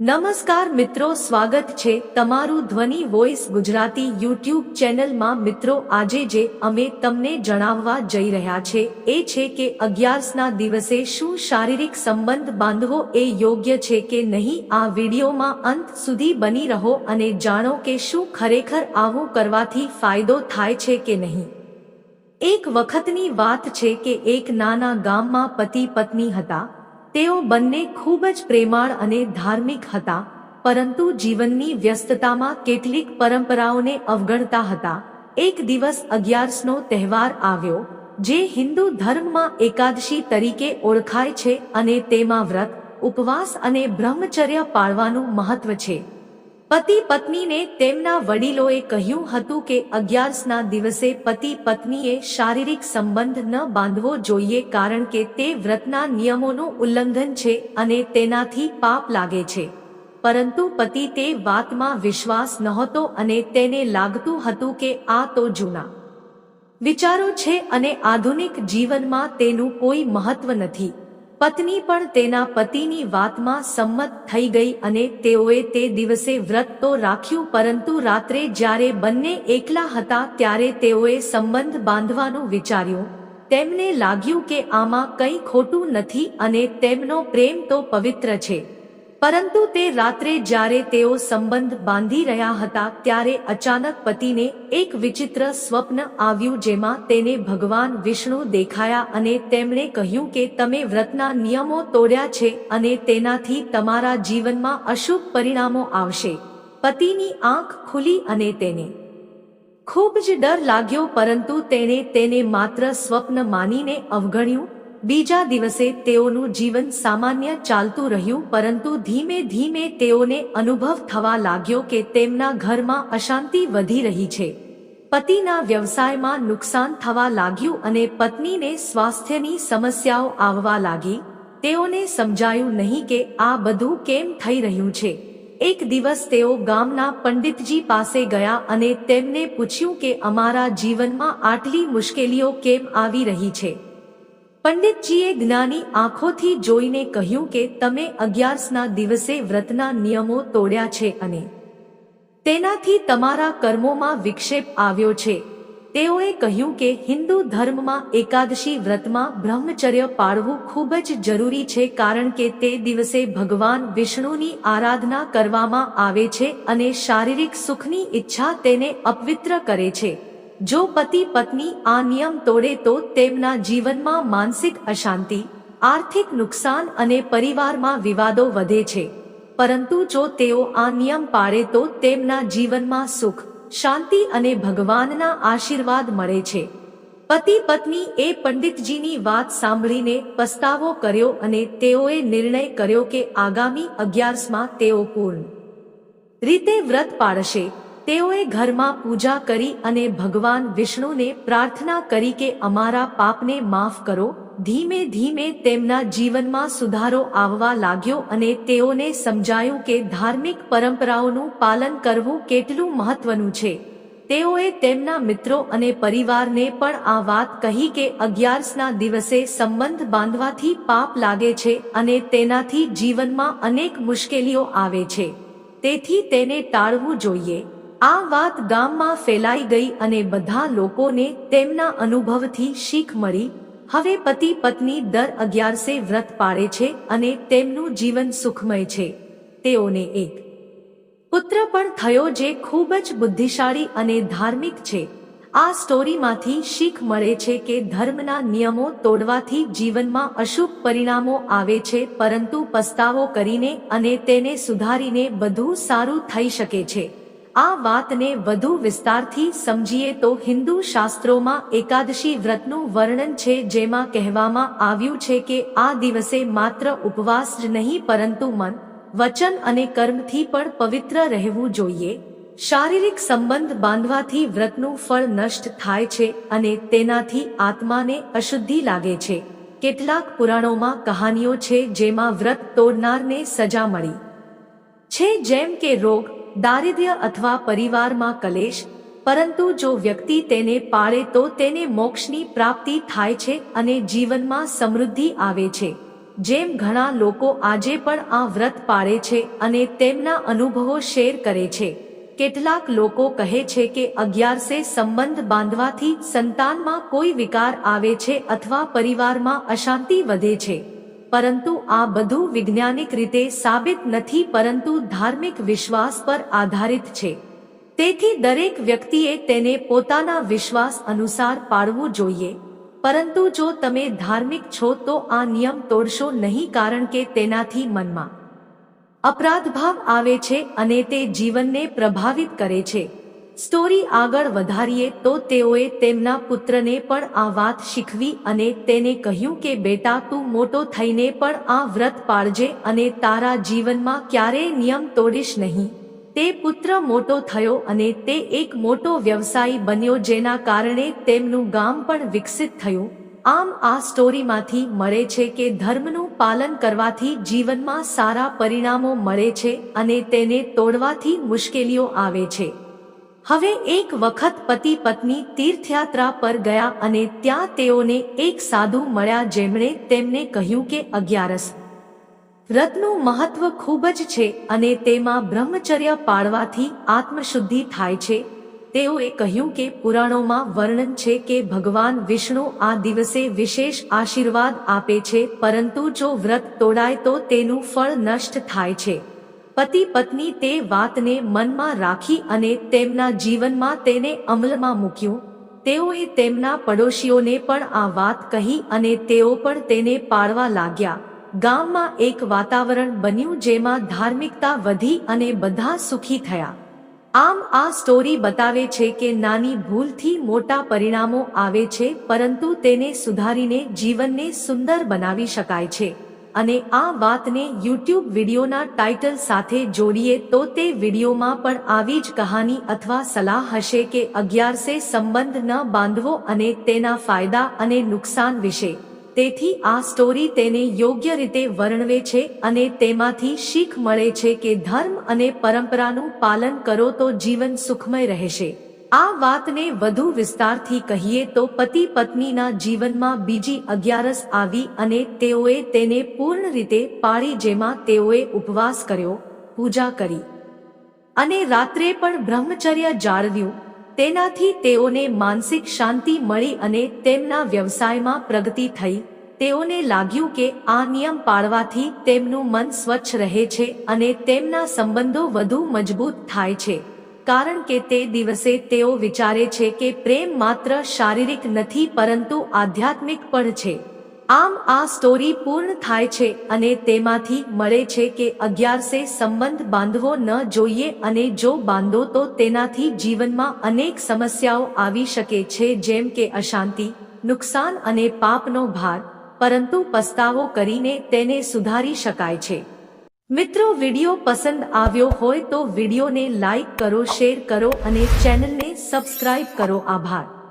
નમસ્કાર મિત્રો, સ્વાગત છે તમારું ધ્વનિ વોઇસ ગુજરાતી યુટ્યુબ ચેનલમાં. મિત્રો, આજે જે અમે તમને જણાવવા જઈ રહ્યા છે એ છે કે અગિયારસના દિવસે શું શારીરિક સંબંધ બાંધવો એ યોગ્ય છે કે નહીં? આ વિડીયોમાં અંત સુધી બની રહો અને જાણો કે શું ખરેખર આવું કરવાથી ફાયદો થાય છે કે નહીં? એક વખતની વાત છે કે એક નાના ગામમાં પતિ પત્ની હતા. તેઓ બંને ખૂબ જ પ્રેમાળ અને ધાર્મિક હતા, પરંતુ જીવનની વ્યસ્તતામાં કેટલીક પરંપરાઓને અવગણતા હતા. એક દિવસ અગિયારસનો તહેવાર આવ્યો, જે હિન્દુ ધર્મમાં એકાદશી તરીકે ઓળખાય છે અને તેમાં વ્રત, ઉપવાસ અને બ્રહ્મચર્ય પાળવાનું મહત્વ છે. પતિ પત્નીને તેમના વડીલોએ કહ્યું હતું કે અગિયારસના દિવસે પતિ પત્નીએ શારીરિક સંબંધ ન બાંધવો જોઈએ કારણ કે તે વ્રતના નિયમોનું ઉલ્લંઘન છે અને તેનાથી પાપ લાગે છે. પરંતુ પતિ તે વાતમાં વિશ્વાસ નહોતો અને તેને લાગતું હતું કે આ તો જૂના વિચારો છે અને આધુનિક જીવનમાં તેનું કોઈ મહત્વ નથી. પત્ની પણ તેના પતિની વાતમાં સંમત થઈ ગઈ અને તેઓએ તે દિવસે વ્રત તો રાખ્યું પરંતુ રાત્રે જ્યારે બંને એકલા હતા ત્યારે તેઓએ સંબંધ બાંધવાનું વિચાર્યું. તેમને લાગ્યું કે આમાં કંઈ ખોટું નથી અને તેમનો પ્રેમ તો પવિત્ર છે. પરંતુ તે રાત્રે જ્યારે તેઓ સંબંધ બાંધી રહ્યા હતા ત્યારે અચાનક પતિને એક વિચિત્ર સ્વપ્ન આવ્યું જેમાં તેને ભગવાન વિષ્ણુ દેખાયા અને તેમણે કહ્યું કે તમે વ્રતના નિયમો તોડ્યા છે અને તેનાથી તમારા જીવનમાં અશુભ પરિણામો આવશે. પતિની આંખ ખુલી અને તેને ખૂબ જ ડર લાગ્યો પરંતુ તેણે તેને માત્ર સ્વપ્ન માનીને અવગણ્યું બીજા દિવસે તેઓનું જીવન સામાન્ય ચાલતું રહ્યું, પરંતુ ધીમે ધીમે તેઓને અનુભવ થવા લાગ્યો કે તેમના ઘરમાં અશાંતિ વધી રહી છે. પતિના વ્યવસાયમાં નુકસાન થવા લાગ્યું અને પત્નીને સ્વાસ્થ્યની સમસ્યાઓ આવવા લાગી. તેઓને સમજાયું નહીં કે આ બધું કેમ થઈ રહ્યું છે. એક દિવસ તેઓ ગામના પંડિતજી પાસે ગયા અને તેમને પૂછ્યું કે અમારા જીવનમાં આટલી મુશ્કેલીઓ કેમ આવી રહી છે. પંડિતજીએ જ્ઞાની આંખોથી જોઈને કહ્યું કે તમે અગિયારસના દિવસે વ્રતના નિયમો તોડ્યા છે અને તેનાથી તમારા કર્મોમાં વિક્ષેપ આવ્યો છે. તેઓએ કહ્યું કે હિન્દુ ધર્મમાં એકાદશી વ્રતમાં બ્રહ્મચર્ય પાળવું ખૂબ જ જરૂરી છે કારણ કે તે દિવસે ભગવાન વિષ્ણુની આરાધના કરવામાં આવે છે અને શારીરિક સુખની ઈચ્છા તેને અપવિત્ર કરે છે. જો પતિ પત્ની આ નિયમ તોડે તો તેમના જીવનમાં માનસિક અશાંતિ, આર્થિક નુકસાન અને પરિવારમાં વિવાદો વધે છે. પરંતુ જો તેઓ આ નિયમ પાળે તો તેમના જીવનમાં સુખ, શાંતિ અને ભગવાનના આશીર્વાદ મળે છે. પતિ પત્ની એ પંડિતજીની વાત સાંભળીને પસ્તાવો કર્યો અને તેઓએ નિર્ણય કર્યો કે આગામી અગિયારસમાં તેઓ પૂર્ણ રીતે વ્રત પાળશે તેઓએ ઘરમાં પૂજા કરી અને ભગવાન વિષ્ણુને પ્રાર્થના કરી કે અમારા પાપને માફ કરો, ધીમે ધીમે તેમના જીવનમાં સુધારો આવવા લાગ્યો અને તેઓને સમજાયું કે ધાર્મિક પરંપરાઓનું પાલન કરવું કેટલું મહત્વનું છે. તેઓએ તેમના મિત્રો અને પરિવારને પણ આ વાત કહી કે અગિયારસના દિવસે સંબંધ બાંધવાથી પાપ લાગે છે અને તેનાથી જીવનમાં અનેક મુશ્કેલીઓ આવે છે. તેથી તેને ટાળવું જોઈએ. આ વાત ગામમાં ફેલાઈ ગઈ અને બધા લોકોને તેમના અનુભવથી શીખ મળી. હવે પતિ પત્ની દર અગિયારસે વ્રત પાળે છે અને તેમનું જીવન સુખમય છે. તેઓને એક પુત્ર પણ થયો જે ખૂબ જ બુદ્ધિશાળી અને ધાર્મિક છે. આ સ્ટોરીમાંથી શીખ મળે છે કે ધર્મના નિયમો તોડવાથી જીવનમાં અશુભ પરિણામો આવે છે પરંતુ પસ્તાવો કરીને અને તેને સુધારીને બધું સારું થઈ શકે છે. આ વાતને વધુ વિસ્તારથી સમજીએ તો હિન્દુ શાસ્ત્રોમાં એકાદશી વ્રતનું વર્ણન છે જેમાં કહેવામાં આવ્યું છે કે આ દિવસે માત્ર ઉપવાસ જ નહીં પરંતુ મન, વચન અને કર્મથી પણ પવિત્ર રહેવું જોઈએ. શારીરિક સંબંધ બાંધવાથી વ્રતનું ફળ નષ્ટ થાય છે અને તેનાથી આત્માને અશુદ્ધિ લાગે છે. કેટલાક પુરાણોમાં કહાનીઓ છે જેમાં વ્રત તોડનારને સજા મળી. છે જેમ કે રોગ દારિદ્ર્ય અથવા પરિવારમાં કલેશ, પરંતુ જો વ્યક્તિ તેને પાળે તો તેને મોક્ષની પ્રાપ્તિ થાય છે અને જીવનમાં સમૃદ્ધિ આવે છે. જેમ ઘણા લોકો આજે પણ આ વ્રત પાળે છે અને તેમના અનુભવો શેર કરે છે. કેટલાક લોકો કહે છે કે અગિયારસે સંબંધ બાંધવાથી સંતાનમાં કોઈ વિકાર આવે છે અથવા પરિવારમાં અશાંતિ વધે છે. પરંતુ આ બધું વૈજ્ઞાનિક રીતે સાબિત નથી પરંતુ ધાર્મિક વિશ્વાસ પર આધારિત છે. તેથી દરેક વ્યક્તિએ તેને પોતાના વિશ્વાસ અનુસાર પાળવું જોઈએ. પરંતુ જો તમે ધાર્મિક છો તો આ નિયમ તોડશો નહીં કારણ કે તેનાથી મનમાં અપરાધભાવ આવે છે અને તે જીવનને પ્રભાવિત કરે છે. સ્ટોરી આગળ વધારીએ તો તેઓએ તેમના પુત્રને પણ આ વાત શીખવી અને તેને કહ્યું કે, બેટા, તું મોટો થઈને પણ આ વ્રત પાળજે અને તારા જીવનમાં ક્યારેય નિયમ તોડીશ નહીં. તે પુત્ર મોટો થયો અને તે એક મોટો વ્યવસાયી બન્યો જેના કારણે તેમનું ગામ પણ વિકસિત થયું. આમ આ સ્ટોરીમાંથી મળે છે કે ધર્મનું પાલન કરવાથી જીવનમાં સારા પરિણામો મળે છે અને તેને તોડવાથી મુશ્કેલીઓ આવે છે. હવે એક વખત પતિ પત્ની તીર્થયાત્રા પર ગયા અને ત્યાં તેઓને એક સાધુ મળ્યા જેમણે તેમને કહ્યું કે અગિયારસ. વ્રતનું મહત્વ ખૂબ જ છે અને તેમાં બ્રહ્મચર્ય પાળવાથી આત્મશુદ્ધિ થાય છે. તેઓએ કહ્યું કે પુરાણોમાં વર્ણન છે કે ભગવાન વિષ્ણુ આ દિવસે વિશેષ આશીર્વાદ આપે છે, પરંતુ જો વ્રત તોડાય તો તેનું ફળ નષ્ટ થાય છે. પતિ પત્ની તે વાતને મનમાં રાખી અને તેમના જીવનમાં તેને અમલમાં મૂક્યું. તેઓએ તેમના પડોશીઓને પણ આ વાત કહી અને તેઓ પણ તેને પાળવા લાગ્યા. ગામમાં એક વાતાવરણ બન્યું જેમાં ધાર્મિકતા વધી અને બધા સુખી થયા. આમ આ સ્ટોરી બતાવે છે કે નાની ભૂલથી મોટા પરિણામો આવે છે, પરંતુ તેને સુધારીને જીવનને સુંદર બનાવી શકાય છે. અને આ વાતને યુટ્યુબ વિડીયોના ટાઇટલ સાથે જોડીએ તો તે વિડીયોમાં પણ આવી જ કહાની અથવા સલાહ હશે કે અગિયારસે સંબંધ ન બાંધવો અને તેના ફાયદા અને નુકસાન વિશે. તેથી આ સ્ટોરી તેને યોગ્ય રીતે વર્ણવે છે અને તેમાંથી શીખ મળે છે કે ધર્મ અને પરંપરાનું પાલન કરો તો જીવન સુખમય રહેશે. આ વાતને વધુ વિસ્તારથી કહીએ તો પતિ પત્નીના જીવનમાં બીજી અગિયારસ આવી અને તેઓએ તેને પૂર્ણ રીતે પાળી જેમાં તેઓએ ઉપવાસ કર્યો, પૂજા કરી. અને રાત્રે પણ બ્રહ્મચર્ય જાળવ્યું. તેનાથી તેઓને માનસિક શાંતિ મળી અને તેમના વ્યવસાયમાં પ્રગતિ થઈ. તેઓને લાગ્યું કે આ નિયમ પાળવાથી તેમનું મન સ્વચ્છ રહે છે અને તેમના સંબંધો વધુ મજબૂત થાય છે. કારણ કે તે દિવસે તેઓ વિચારે છે કે પ્રેમ માત્ર શારીરિક નથી પરંતુ આધ્યાત્મિક પણ છે. આમ આ સ્ટોરી પૂર્ણ થાય છે અને તેમાંથી મળે છે કે અગિયારસે સંબંધ બાંધવો ન જોઈએ અને જો બાંધો તો તેનાથી જીવનમાં અનેક સમસ્યાઓ આવી શકે છે જેમ કે અશાંતિ, નુકસાન અને પાપનો ભાર. પરંતુ પસ્તાવો કરીને તેને સુધારી શકાય છે. મિત્રો, વીડિયો પસંદ આવ્યો હોય તો વિડીયોને લાઈક કરો, શેર કરો અને ચેનલને સબસ્ક્રાઇબ કરો. આભાર.